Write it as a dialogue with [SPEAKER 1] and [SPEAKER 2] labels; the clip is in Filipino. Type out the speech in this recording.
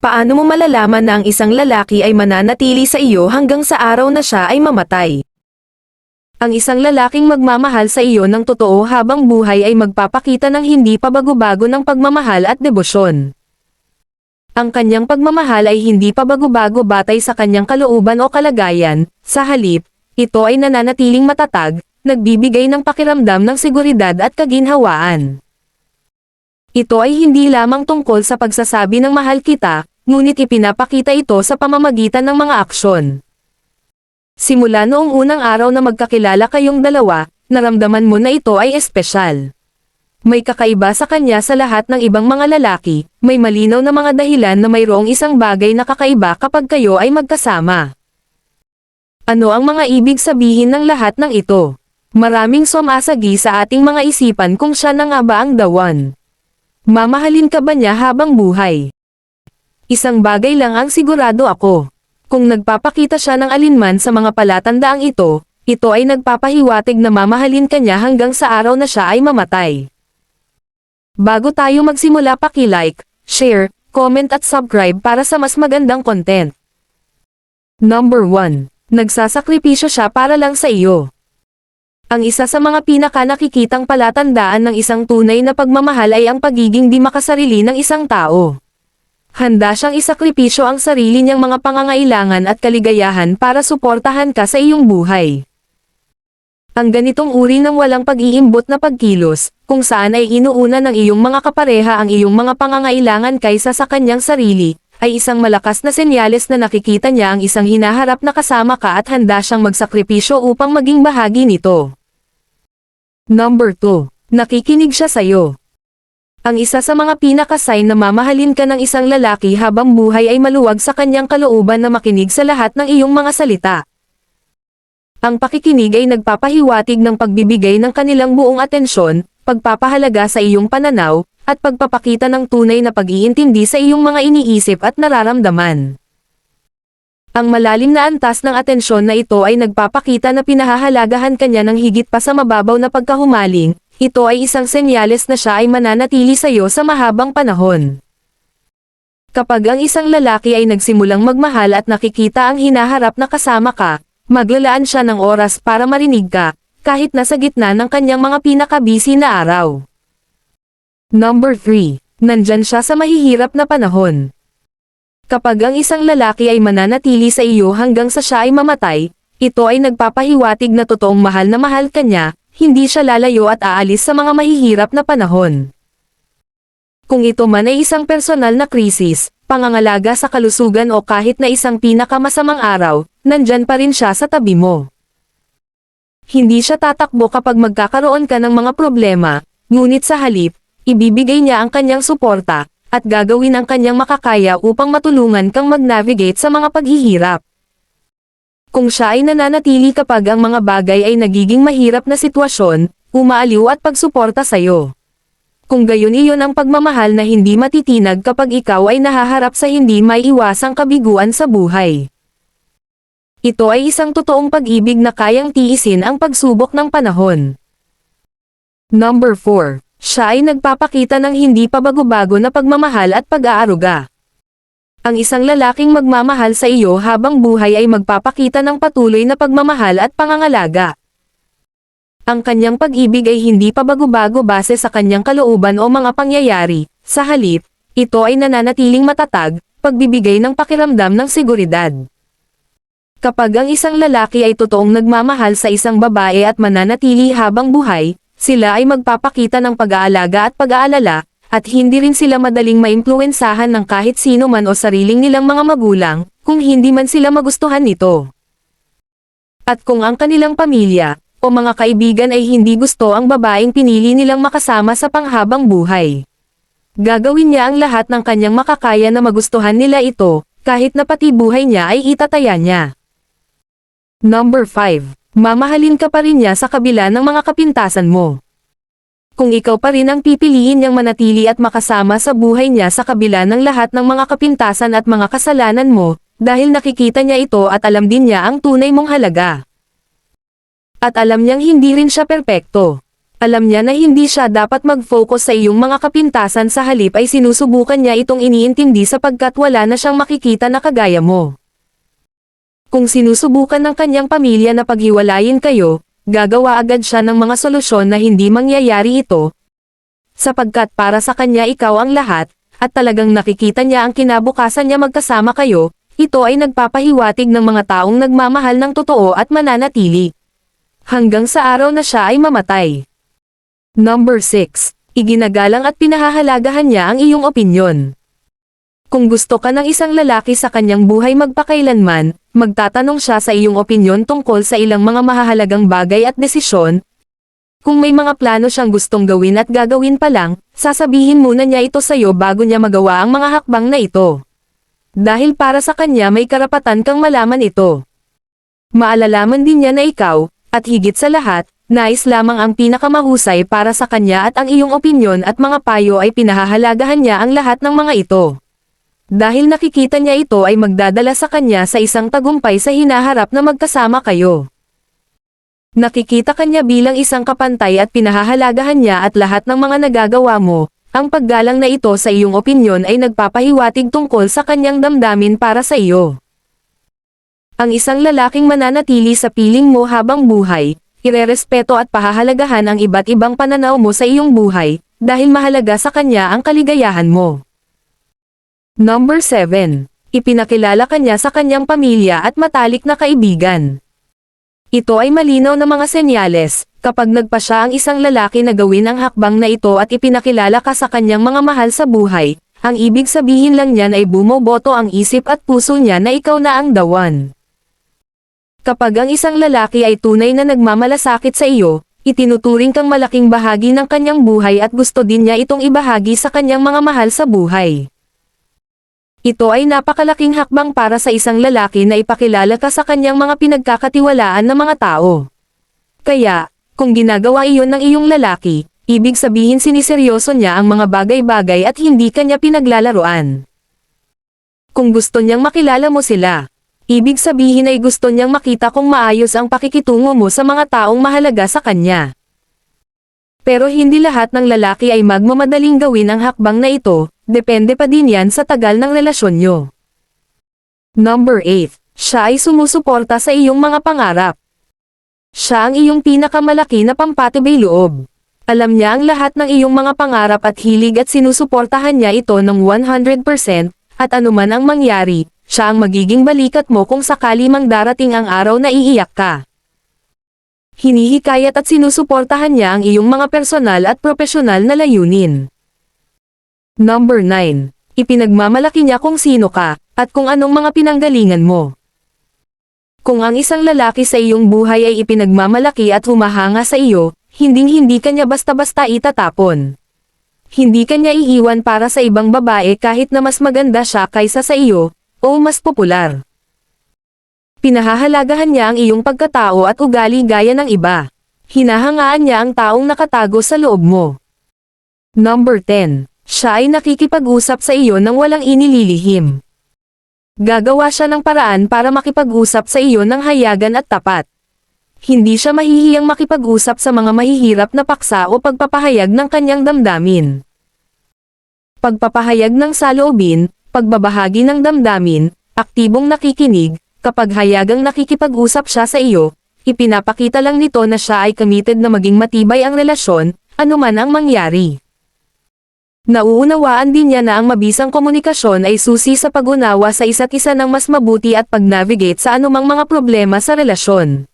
[SPEAKER 1] Paano mo malalaman na ang isang lalaki ay mananatili sa iyo hanggang sa araw na siya ay mamatay? Ang isang lalaking magmamahal sa iyo ng totoo habang buhay ay magpapakita ng hindi pabago-bago ng pagmamahal at debosyon. Ang kanyang pagmamahal ay hindi pabago-bago batay sa kanyang kalooban o kalagayan, sa halip, ito ay nananatiling matatag, nagbibigay ng pakiramdam ng seguridad at kaginhawaan. Ito ay hindi lamang tungkol sa pagsasabi ng mahal kita, ngunit ipinapakita ito sa pamamagitan ng mga aksyon. Simula noong unang araw na magkakilala kayong dalawa, naramdaman mo na ito ay espesyal. May kakaiba sa kanya sa lahat ng ibang mga lalaki, may malinaw na mga dahilan na mayroong isang bagay na kakaiba kapag kayo ay magkasama. Ano ang mga ibig sabihin ng lahat ng ito? Maraming sumasagi sa ating mga isipan kung siya na nga ba ang dawan. Mamahalin ka ba niya habang buhay? Isang bagay lang ang sigurado ako. Kung nagpapakita siya ng alinman sa mga palatandaang ito, ito ay nagpapahiwatig na mamahalin ka niya hanggang sa araw na siya ay mamatay. Bago tayo magsimula paki-like, share, comment at subscribe para sa mas magandang content. Number 1. Nagsasakripisyo siya para lang sa iyo. Ang isa sa mga pinaka nakikitang palatandaan ng isang tunay na pagmamahal ay ang pagiging di makasarili ng isang tao. Handa siyang isakripisyo ang sarili niyang mga pangangailangan at kaligayahan para suportahan ka sa iyong buhay. Ang ganitong uri ng walang pag-iimbot na pagkilos, kung saan ay inuuna ng iyong mga kapareha ang iyong mga pangangailangan kaysa sa kanyang sarili, ay isang malakas na senyales na nakikita niya ang isang hinaharap na kasama ka at handa siyang magsakripisyo upang maging bahagi nito. Number 2. Nakikinig siya sa'yo. Ang isa sa mga pinakasign na mamahalin ka ng isang lalaki habang buhay ay maluwag sa kanyang kalooban na makinig sa lahat ng iyong mga salita. Ang pakikinig ay nagpapahiwatig ng pagbibigay ng kanilang buong atensyon, pagpapahalaga sa iyong pananaw, at pagpapakita ng tunay na pag-iintindi sa iyong mga iniisip at nararamdaman. Ang malalim na antas ng atensyon na ito ay nagpapakita na pinahahalagahan kanya ng higit pa sa mababaw na pagkahumaling, ito ay isang senyales na siya ay mananatili sa iyo sa mahabang panahon. Kapag ang isang lalaki ay nagsimulang magmahal at nakikita ang hinaharap na kasama ka, maglalaan siya ng oras para marinig ka, kahit nasa gitna ng kanyang mga pinakabisi na araw. Number 3. Nandyan siya sa mahihirap na panahon. Kapag ang isang lalaki ay mananatili sa iyo hanggang sa siya ay mamatay, ito ay nagpapahiwatig na totoong mahal na mahal ka niya, hindi siya lalayo at aalis sa mga mahihirap na panahon. Kung ito man ay isang personal na krisis, pangangalaga sa kalusugan o kahit na isang pinakamasamang araw, nandyan pa rin siya sa tabi mo. Hindi siya tatakbo kapag magkakaroon ka ng mga problema, ngunit sa halip, ibibigay niya ang kanyang suporta, at gagawin ang kanyang makakaya upang matulungan kang mag-navigate sa mga paghihirap. Kung siya ay nananatili kapag ang mga bagay ay nagiging mahirap na sitwasyon, umaaliw at pagsuporta sa'yo. Kung gayon iyon ang pagmamahal na hindi matitinag kapag ikaw ay nahaharap sa hindi may iwasang kabiguan sa buhay. Ito ay isang totoong pag-ibig na kayang tiisin ang pagsubok ng panahon. Number 4. Siya ay nagpapakita ng hindi pa bago-bago na pagmamahal at pag-aaruga. Ang isang lalaking magmamahal sa iyo habang buhay ay magpapakita ng patuloy na pagmamahal at pangangalaga. Ang kanyang pag-ibig ay hindi pa bago-bago base sa kanyang kalooban o mga pangyayari, sa halip, ito ay nananatiling matatag, pagbibigay ng pakiramdam ng seguridad. Kapag ang isang lalaki ay totoong nagmamahal sa isang babae at mananatili habang buhay, sila ay magpapakita ng pag-aalaga at pag-aalala, at hindi rin sila madaling maimpluwensahan ng kahit sino man o sariling nilang mga magulang, kung hindi man sila magustuhan nito. At kung ang kanilang pamilya, o mga kaibigan ay hindi gusto ang babaeng pinili nilang makasama sa panghabang buhay. Gagawin niya ang lahat ng kanyang makakaya na magustuhan nila ito, kahit na pati buhay niya ay itataya niya. Number 5. Mamahalin ka pa rin niya sa kabila ng mga kapintasan mo. Kung ikaw pa rin ang pipiliin niyang manatili at makasama sa buhay niya sa kabila ng lahat ng mga kapintasan at mga kasalanan mo, dahil nakikita niya ito at alam din niya ang tunay mong halaga. At alam niyang hindi rin siya perpekto. Alam niya na hindi siya dapat mag-focus sa iyong mga kapintasan sa halip ay sinusubukan niya itong iniintindi sapagkat wala na siyang makikita na kagaya mo. Kung sinusubukan ng kanyang pamilya na paghiwalayin kayo, gagawa agad siya ng mga solusyon na hindi mangyayari ito, sapagkat para sa kanya ikaw ang lahat, at talagang nakikita niya ang kinabukasan niya magkasama kayo, ito ay nagpapahiwatig ng mga taong nagmamahal ng totoo at mananatili. Hanggang sa araw na siya ay mamatay. Number 6. Iginagalang at pinahahalagahan niya ang iyong opinyon. Kung gusto ka ng isang lalaki sa kanyang buhay magpakailanman, magtatanong siya sa iyong opinyon tungkol sa ilang mga mahahalagang bagay at desisyon. Kung may mga plano siyang gustong gawin at gagawin pa lang, sasabihin muna niya ito sa iyo bago niya magawa ang mga hakbang na ito. Dahil para sa kanya may karapatan kang malaman ito. Maalalaman din niya na ikaw, at higit sa lahat, nais lamang ang pinakamahusay para sa kanya at ang iyong opinyon at mga payo ay pinahahalagahan niya ang lahat ng mga ito. Dahil nakikita niya ito ay magdadala sa kanya sa isang tagumpay sa hinaharap na magkasama kayo. Nakikita kanya bilang isang kapantay at pinahahalagahan niya at lahat ng mga nagagawa mo, ang paggalang na ito sa iyong opinyon ay nagpapahiwatig tungkol sa kanyang damdamin para sa iyo. Ang isang lalaking mananatili sa piling mo habang buhay, irerespeto at pahahalagahan ang iba't ibang pananaw mo sa iyong buhay, dahil mahalaga sa kanya ang kaligayahan mo. Number 7. Ipinakilala kanya sa kanyang pamilya at matalik na kaibigan. Ito ay malinaw na mga senyales, kapag nagpa siya ang isang lalaki na gawin ang hakbang na ito at ipinakilala ka sa kanyang mga mahal sa buhay, ang ibig sabihin lang niyan ay bumoboto ang isip at puso niya na ikaw na ang dawan. Kapag ang isang lalaki ay tunay na nagmamalasakit sa iyo, itinuturing kang malaking bahagi ng kanyang buhay at gusto din niya itong ibahagi sa kanyang mga mahal sa buhay. Ito ay napakalaking hakbang para sa isang lalaki na ipakilala ka sa kanyang mga pinagkakatiwalaan na mga tao. Kaya, kung ginagawa iyon ng iyong lalaki, ibig sabihin siniseryoso niya ang mga bagay-bagay at hindi kanya pinaglalaroan. Kung gusto niyang makilala mo sila, ibig sabihin ay gusto niyang makita kung maayos ang pakikitungo mo sa mga taong mahalaga sa kanya. Pero hindi lahat ng lalaki ay magmamadaling gawin ang hakbang na ito, depende pa din yan sa tagal ng relasyon nyo. Number 8. Siya ay sumusuporta sa iyong mga pangarap. Siya ang iyong pinakamalaki na pampatibay loob. Alam niya ang lahat ng iyong mga pangarap at hilig at sinusuportahan niya ito ng 100%, at anuman ang mangyari, siya ang magiging balikat mo kung sakali mang darating ang araw na iiyak ka. Hinihikayat at sinusuportahan niya ang iyong mga personal at profesional na layunin. Number 9. Ipinagmamalaki niya kung sino ka, at kung anong mga pinanggalingan mo. Kung ang isang lalaki sa iyong buhay ay ipinagmamalaki at humahanga sa iyo, hinding-hindi kanya basta-basta itatapon. Hindi kanya iiwan para sa ibang babae kahit na mas maganda siya kaysa sa iyo, o mas popular. Pinahahalagahan niya ang iyong pagkatao at ugali gaya ng iba. Hinahangaan niya ang taong nakatago sa loob mo. Number 10. Siya ay nakikipag-usap sa iyo nang walang inililihim. Gagawa siya ng paraan para makipag-usap sa iyo ng hayagan at tapat. Hindi siya mahihiyang makipag-usap sa mga mahihirap na paksa o pagpapahayag ng kanyang damdamin. Pagpapahayag ng saloobin, pagbabahagi ng damdamin, aktibong nakikinig, kapag hayagang nakikipag-usap siya sa iyo, ipinapakita lang nito na siya ay committed na maging matibay ang relasyon, anuman ang mangyari. Nauunawaan din niya na ang mabisang komunikasyon ay susi sa pag-unawa sa isa't isa ng mas mabuti at pag-navigate sa anumang mga problema sa relasyon.